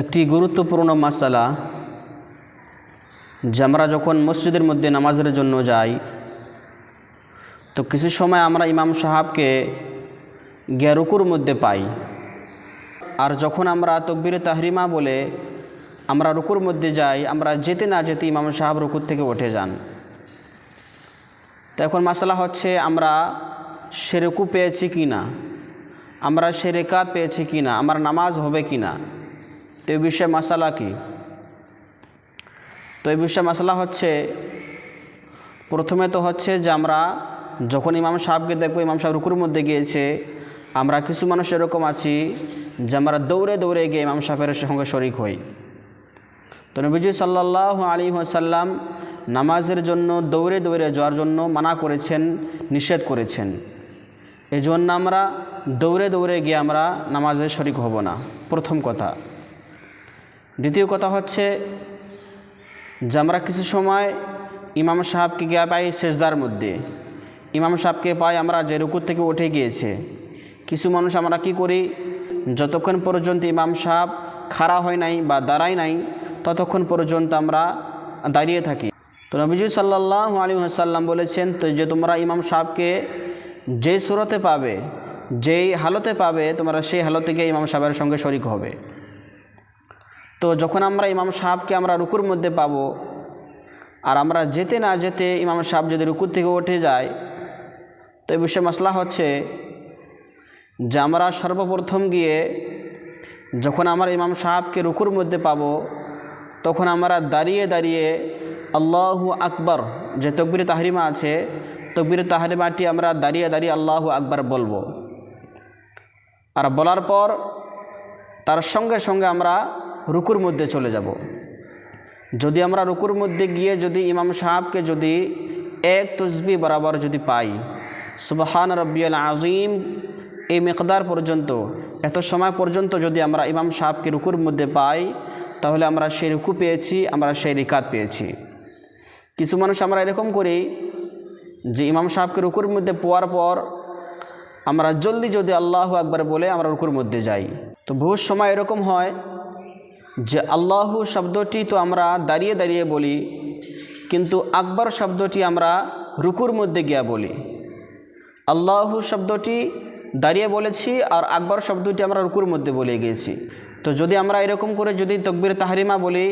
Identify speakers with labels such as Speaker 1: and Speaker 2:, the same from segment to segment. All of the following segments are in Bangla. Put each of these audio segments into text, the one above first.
Speaker 1: একটি গুরুত্বপূর্ণ মাসালা, যে আমরা যখন মসজিদের মধ্যে নামাজের জন্য যাই, তো কিছু সময় আমরা ইমাম সাহাবকে গ্যারুকুর মধ্যে পাই। আর যখন আমরা তকবির তাহরিমা বলে আমরা রুকুর মধ্যে যাই, আমরা যেতে না যেতে ইমাম সাহাব রুকুর থেকে উঠে যান। তো এখন মাসালা হচ্ছে, আমরা সেরেকু পেয়েছি কি না আমরা সেরেকাত পেয়েছি কি না আমার নামাজ হবে কি না তো এই বিষয়ে মশালা কি? তো এই বিষয়ে মশলা হচ্ছে, প্রথমে তো হচ্ছে যে আমরা যখন ইমাম সাহেবকে দেখব, ইমাম সাহেব রুকুর মধ্যে গিয়েছে, আমরা কিছু মানুষ এরকম আছি যে আমরা দৌড়ে দৌড়ে গিয়ে ইমাম সাহেবের সঙ্গে শরিক হই। তো নবীজি সাল্লাহ আলী সাল্লাম নামাজের জন্য, দৌড়ে দৌড়ে যাওয়ার জন্য মানা করেছেন, নিষেধ করেছেন। এই জন্য আমরা দৌড়ে দৌড়ে গিয়ে আমরা নামাজে শরিক হব না। প্রথম কথা। দ্বিতীয় কথা হচ্ছে যে আমরা কিছু সময় ইমাম সাহাবকে গিয়ে পাই সেজদার মধ্যে। ইমাম সাহেবকে পাই আমরা যে রুকুর থেকে উঠে গিয়েছে। কিছু মানুষ আমরা কি করি? যতক্ষণ পর্যন্ত ইমাম সাহেব খাড়া হয় নাই বা দাঁড়ায় নাই, ততক্ষণ পর্যন্ত আমরা দাঁড়িয়ে থাকি। তো নবীজি সাল্লাহ আলী সাল্লাম বলেছেন, তো যে তোমরা ইমাম সাহেবকে যেই সুরতে পাবে, যেই হালতে পাবে, তোমরা সেই হালতে গিয়ে ইমাম সাহেবের সঙ্গে শরিক হবে। তো যখন আমরা ইমাম সাহাবকে আমরা রুকুর মধ্যে পাব, আর আমরা যেতে না যেতে ইমাম সাহেব যদি রুকুর থেকে উঠে যায়, তো এই বিষয়ে মশলা হচ্ছে যে আমরা সর্বপ্রথম গিয়ে যখন আমরা ইমাম সাহাবকে রুকুর মধ্যে পাব, তখন আমরা দাঁড়িয়ে দাঁড়িয়ে আল্লাহু আকবর যে তকবির তাহরিমা আছে, তকবির তাহরিমাটি আমরা দাঁড়িয়ে দাঁড়িয়ে আল্লাহু আকবর বলব। আর বলার পর তার সঙ্গে সঙ্গে আমরা রুকুর মধ্যে চলে যাব। যদি আমরা রুকুর মধ্যে গিয়ে যদি ইমাম সাহাবকে যদি এক তসবি বরাবর যদি পাই, সুবহান রব্বিয়াল আজিম এই মেকদার পর্যন্ত, এত সময় পর্যন্ত যদি আমরা ইমাম সাহাবকে রুকুর মধ্যে পাই, তাহলে আমরা সেই রুকু পেয়েছি, আমরা সেই রিকাত পেয়েছি। কিছু মানুষ আমরা এরকম করি যে ইমাম সাহেবকে রুকুর মধ্যে পোয়ার পর আমরা জলদি যদি আল্লাহ আকবার বলে আমরা রুকুর মধ্যে যাই। তো বহু সময় এরকম হয় যে আল্লাহ শব্দটি তো আমরা দাঁড়িয়ে দাঁড়িয়ে বলি, কিন্তু আকবর শব্দটি আমরা রুকুর মধ্যে গিয়া বলি। আল্লাহ শব্দটি দাঁড়িয়ে বলেছি আর আকবর শব্দটি আমরা রুকুর মধ্যে বলে গিয়েছি। তো যদি আমরা এরকম করে যদি তকবির তাহরিমা বলি,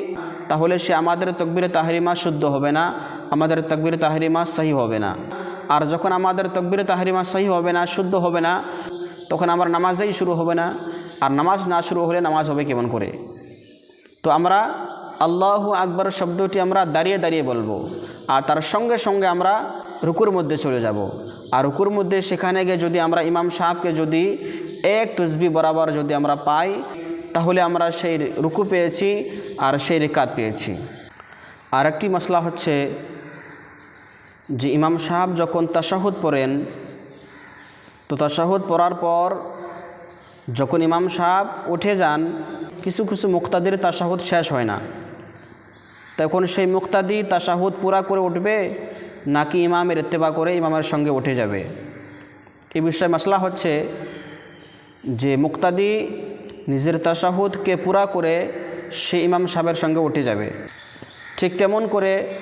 Speaker 1: তাহলে সে আমাদের তকবির তাহরিমা শুদ্ধ হবে না, আমাদের তকবির তাহরিমা সহি হবে না। আর যখন আমাদের তকবির তাহরিমা সহি হবে না, শুদ্ধ হবে না, তখন আমার নামাজেই শুরু হবে না। আর নামাজ না শুরু হলে নামাজ হবে কেমন করে? তো আমরা আল্লাহ আকবর শব্দটি আমরা দাঁড়িয়ে দাঁড়িয়ে বলব। আর তার সঙ্গে সঙ্গে আমরা রুকুর মধ্যে চলে যাব। আর রুকুর মধ্যে সেখানে গিয়ে যদি আমরা ইমাম সাহেবকে যদি এক তসবি বরাবর যদি আমরা পাই, তাহলে আমরা সেই রুকু পেয়েছি আর সেই রেকাত পেয়েছি। আর একটি মশলা হচ্ছে যে ইমাম সাহেব যখন তাশাহুদ পড়েন, তো তাশাহুদ পড়ার পর যখন ইমাম সাহাব উঠে যান কিছু কিছু মুক্তাদির তাশাহুদ শেষ হয় না। তখন সেই মুক্তাদি তাশাহুদ পুরা করে উঠবে, নাকি ইমামের ইত্তেবা করে ইমামের সঙ্গে উঠে যাবে। এই বিষয়ে মশলা হচ্ছে যে মুক্তাদি নিজের তাশাহুদকে পুরা করে সে ইমাম সাহেবের সঙ্গে উঠে যাবে। ঠিক তেমন করে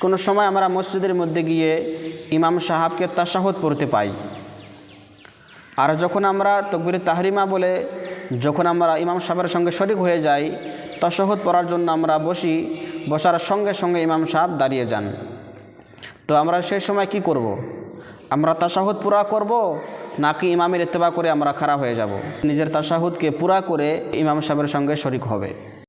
Speaker 1: কোনো সময় আমরা মসজিদের মধ্যে গিয়ে ইমাম সাহাবকে তাশাহুদ পড়তে পাই। আর যখন আমরা তকবির তাহরিমা বলে যখন আমরা ইমাম সাহেবের সঙ্গে শরিক হয়ে যাই তশহদ পড়ার জন্য আমরা বসি, বসার সঙ্গে সঙ্গে ইমাম সাহেব দাঁড়িয়ে যান। তো আমরা সেই সময় কি করব। আমরা তাশাহুদ পুরা করব নাকি ইমামের ইত্তেবা করে আমরা খারাপ হয়ে যাব? নিজের তাশাহুদকে পুরা করে ইমাম সাহেবের সঙ্গে শরিক হবে।